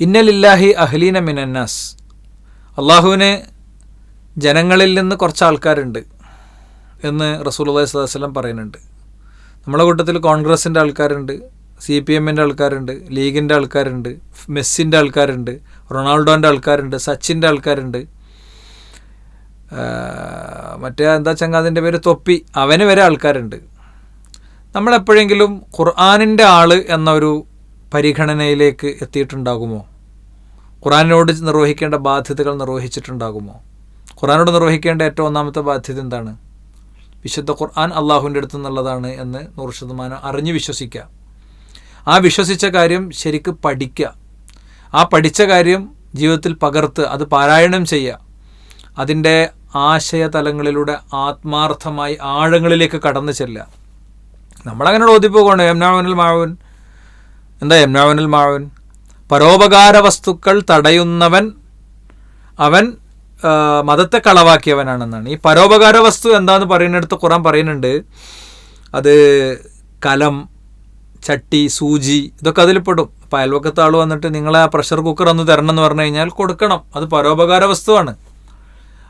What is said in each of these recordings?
ഇന്നലില്ലാഹി അഹ്ലീന മിനന്നാസ്. അള്ളാഹുവിന് ജനങ്ങളിൽ നിന്ന് കുറച്ച് ആൾക്കാരുണ്ട് എന്ന് റസൂലുള്ളാഹി സ്വല്ലല്ലാഹു അലൈഹി വസല്ലം പറയുന്നുണ്ട്. നമ്മുടെ കൂട്ടത്തിൽ കോൺഗ്രസിന്റെ ആൾക്കാരുണ്ട് സി പി എമ്മിന്റെ ആൾക്കാരുണ്ട് ലീഗിന്റെ ആൾക്കാരുണ്ട് മെസ്സിന്റെ ആൾക്കാരുണ്ട് റൊണാൾഡോന്റെ ആൾക്കാരുണ്ട് സച്ചിന്റെ ആൾക്കാരുണ്ട്. മറ്റേ എന്താ ചങ്ങാതിന്റെ പേര്? തൊപ്പി. അവന് വരെ ആൾക്കാരുണ്ട്. നമ്മളെപ്പോഴെങ്കിലും ഖുർആാനിന്റെ ആൾ എന്നൊരു പരിഗണനയിലേക്ക് എത്തിയിട്ടുണ്ടാകുമോ? ഖുറാനോട് നിർവഹിക്കേണ്ട ബാധ്യതകൾ നിർവഹിച്ചിട്ടുണ്ടാകുമോ? ഖുറാനോട് നിർവഹിക്കേണ്ട ഏറ്റവും ഒന്നാമത്തെ ബാധ്യത എന്താണ്? വിശുദ്ധ ഖുർആൻ അള്ളാഹുവിന്റെ അടുത്ത് നിന്നുള്ളതാണ് എന്ന് നൂറ് ശതമാനം അറിഞ്ഞ് വിശ്വസിക്കുക. ആ വിശ്വസിച്ച കാര്യം ശരിക്ക് പഠിക്കുക. ആ പഠിച്ച കാര്യം ജീവിതത്തിൽ പകർത്ത് അത് പാരായണം ചെയ്യുക. അതിന്റെ ആശയതലങ്ങളിലൂടെ ആത്മാർത്ഥമായി ആഴങ്ങളിലേക്ക് കടന്നു ചെല്ലുക. നമ്മളങ്ങനെ ഓതിപ്പോകണം യംനാവനിൽ മാവൻ? എന്താ യംനാവനിൽ മാവൻ? പരോപകാര വസ്തുക്കൾ തടയുന്നവൻ അവൻ മതത്തെ കളവാക്കിയവനാണെന്നാണ്. ഈ പരോപകാര വസ്തു എന്താന്ന് പറയുന്നിടത്ത് ഖുറാൻ പറയുന്നുണ്ട്. അത് കലം ചട്ടി സൂചി ഇതൊക്കെ അതിൽ പെടും. അപ്പോൾ ആൾ വന്നിട്ട് നിങ്ങളെ ആ പ്രഷർ കുക്കർ ഒന്ന് തരണം എന്ന് പറഞ്ഞു കഴിഞ്ഞാൽ കൊടുക്കണം. അത് പരോപകാര വസ്തുവാണ്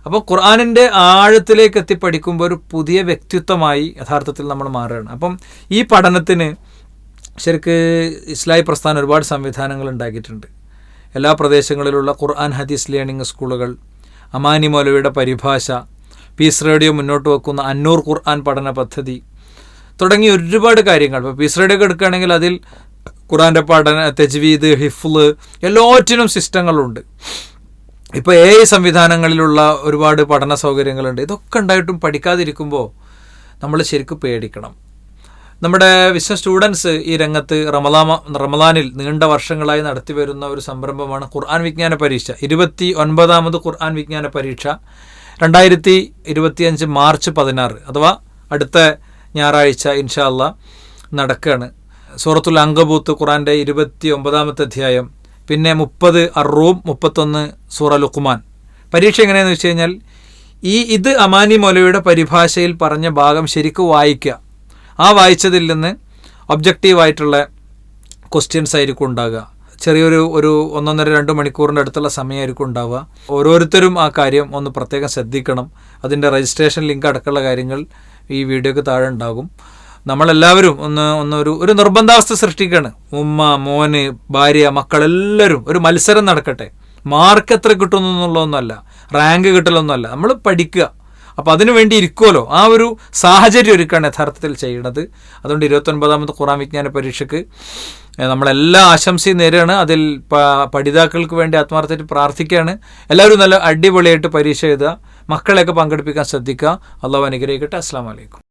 അപ്പോൾ ഖുർആാനിന്റെ ആഴത്തിലേക്ക് എത്തി പഠിക്കുമ്പോൾ ഒരു പുതിയ വ്യക്തിത്വമായി യഥാർത്ഥത്തിൽ നമ്മൾ മാറുകയാണ്. അപ്പം ഈ പഠനത്തിന് ശരിക്ക് ഇസ്ലായി പ്രസ്ഥാനം ഒരുപാട് സംവിധാനങ്ങൾ ഉണ്ടാക്കിയിട്ടുണ്ട്. എല്ലാ പ്രദേശങ്ങളിലുള്ള ഖുർആൻ ഹദീസ് ലേണിംഗ് സ്കൂളുകൾ അമാനി മൗലവിയുടെ പരിഭാഷ പീസ് റേഡിയോ മുന്നോട്ട് വെക്കുന്ന അന്നൂർ ഖുർആൻ പഠന പദ്ധതി തുടങ്ങി ഒരുപാട് കാര്യങ്ങൾ. ഇപ്പോൾ പീസ് റേഡിയോ എടുക്കുകയാണെങ്കിൽ അതിൽ ഖുറാന്റെ പഠന തെജ്വീദ് ഹിഫ്ല് എല്ലാറ്റിനും സിസ്റ്റങ്ങളുണ്ട്. ഇപ്പോൾ എ ഐ സംവിധാനങ്ങളിലുള്ള ഒരുപാട് പഠന സൗകര്യങ്ങളുണ്ട്. ഇതൊക്കെ ഉണ്ടായിട്ടും പഠിക്കാതിരിക്കുമ്പോൾ നമ്മൾ ശരിക്കും പേടിക്കണം. നമ്മുടെ വിശ്വ സ്റ്റുഡൻസ് ഈ രംഗത്ത് റമലാമ റമദാനിൽ നീണ്ട വർഷങ്ങളായി നടത്തി വരുന്ന ഒരു സംരംഭമാണ് ഖുർആൻ വിജ്ഞാന പരീക്ഷ. ഇരുപത്തി ഒൻപതാമത് ഖുർആൻ വിജ്ഞാന പരീക്ഷ രണ്ടായിരത്തി ഇരുപത്തിയഞ്ച് മാർച്ച് പതിനാറ് അഥവാ അടുത്ത ഞായറാഴ്ച ഇൻഷാല്ല നടക്കുകയാണ് സൂറത്തുൽ അങ്കബൂത്ത് ഖുറാന്റെ ഇരുപത്തി ഒമ്പതാമത്തെ അധ്യായം പിന്നെ മുപ്പത് അറൂം മുപ്പത്തൊന്ന് സൂറ ലുക്കുമാൻ പരീക്ഷ എങ്ങനെയാണെന്ന് വെച്ച് കഴിഞ്ഞാൽ ഈ ഇത് അമാനി മൊലയുടെ പരിഭാഷയിൽ പറഞ്ഞ ഭാഗം ശരിക്കും വായിക്കുക. ആ വായിച്ചതിൽ നിന്ന് ഒബ്ജക്റ്റീവായിട്ടുള്ള ക്വസ്റ്റ്യൻസ് ആയിരിക്കും ഉണ്ടാകുക. ചെറിയൊരു ഒരു ഒന്നൊന്നര രണ്ട് മണിക്കൂറിന്റെ അടുത്തുള്ള സമയമായിരിക്കും ഉണ്ടാവുക. ഓരോരുത്തരും ആ കാര്യം ഒന്ന് പ്രത്യേകം ശ്രദ്ധിക്കണം. അതിന്റെ രജിസ്ട്രേഷൻ ലിങ്ക് അടക്കമുള്ള കാര്യങ്ങൾ ഈ വീഡിയോക്ക് താഴെ ഉണ്ടാകും. നമ്മളെല്ലാവരും ഒന്ന് ഒന്നൊരു ഒരു നിർബന്ധാവസ്ഥ സൃഷ്ടിക്കുകയാണ് ഉമ്മ മോന് ഭാര്യ മക്കളെല്ലാവരും ഒരു മത്സരം നടക്കട്ടെ. മാർക്ക് എത്ര കിട്ടുന്നു എന്നുള്ളതൊന്നുമല്ല റാങ്ക് കിട്ടലൊന്നുമല്ല. നമ്മൾ പഠിക്കുക. അപ്പോൾ അതിനു വേണ്ടി ഇരിക്കുമല്ലോ ആ ഒരു സാഹചര്യം ഒരുക്കാണ് യഥാർത്ഥത്തിൽ ചെയ്യുന്നത് അതുകൊണ്ട് ഇരുപത്തൊൻപതാമത് ഖുറാൻ വിജ്ഞാന പരീക്ഷയ്ക്ക് നമ്മളെല്ലാ ആശംസയും നേരെയാണ് അതിൽ പഠിതാക്കൾക്ക് വേണ്ടി ആത്മാർത്ഥമായിട്ട് പ്രാർത്ഥിക്കുകയാണ്. എല്ലാവരും നല്ല അടിപൊളിയായിട്ട് പരീക്ഷ എഴുതുക. മക്കളെയൊക്കെ പങ്കെടുപ്പിക്കാൻ ശ്രദ്ധിക്കുക. അള്ളാഹു അനുഗ്രഹിക്കട്ടെ. അസ്സാം വലൈക്കും